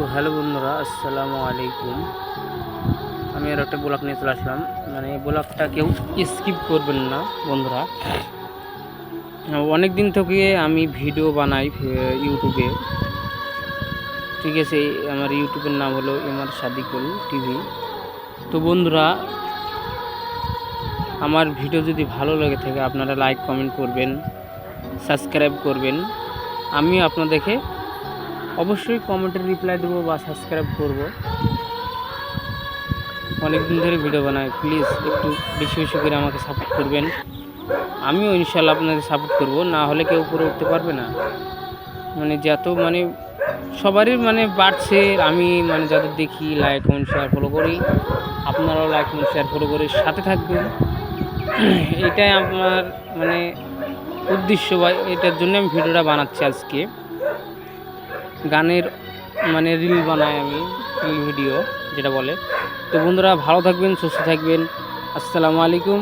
তো হ্যালো বন্ধুরা, আসসালামু আলাইকুম। আমি আর একটা ব্লগ নিয়ে চলে আসলাম। মানে ব্লগটা কেউ স্কিপ করবেন না বন্ধুরা। অনেক দিন থেকে আমি ভিডিও বানাই ইউটিউবে ঠিক আছে আমার ইউটিউবের নাম হলো এমআর সাদিকুল টিভি। তো বন্ধুরা, আমার ভিডিও যদি ভালো লেগে থাকে, আপনারা লাইক কমেন্ট করবেন সাবস্ক্রাইব করবেন। আমি আপনাদেরকে অবশ্যই কমেন্টের রিপ্লাই দেবো বা সাবস্ক্রাইব করব। অনেক দিন ধরে ভিডিও বানাই প্লিজ একটু বেশি বেশি করে আমাকে সাপোর্ট করবেন। আমিও ইনশাল্লাহ আপনাদের সাপোর্ট করব, না হলে কেউ উপরে উঠতে পারবে না। মানে যত মানে সবারই মানে বাড়ছে আমি মানে যাদের দেখি লাইক কমেন্ট শেয়ার ফলো করি, আপনারাও লাইক কমেন্ট শেয়ার ফলো করে সাথে থাকবেন। এটাই আমার মানে উদ্দেশ্য বা এটার জন্য আমি ভিডিওটা বানাচ্ছি আজকে। গানের মানে রিল বানাই আমি রিল ভিডিও যেটা বলে। তো বন্ধুরা, ভালো থাকবেন, সুস্থ থাকবেন। আসসালামু আলাইকুম।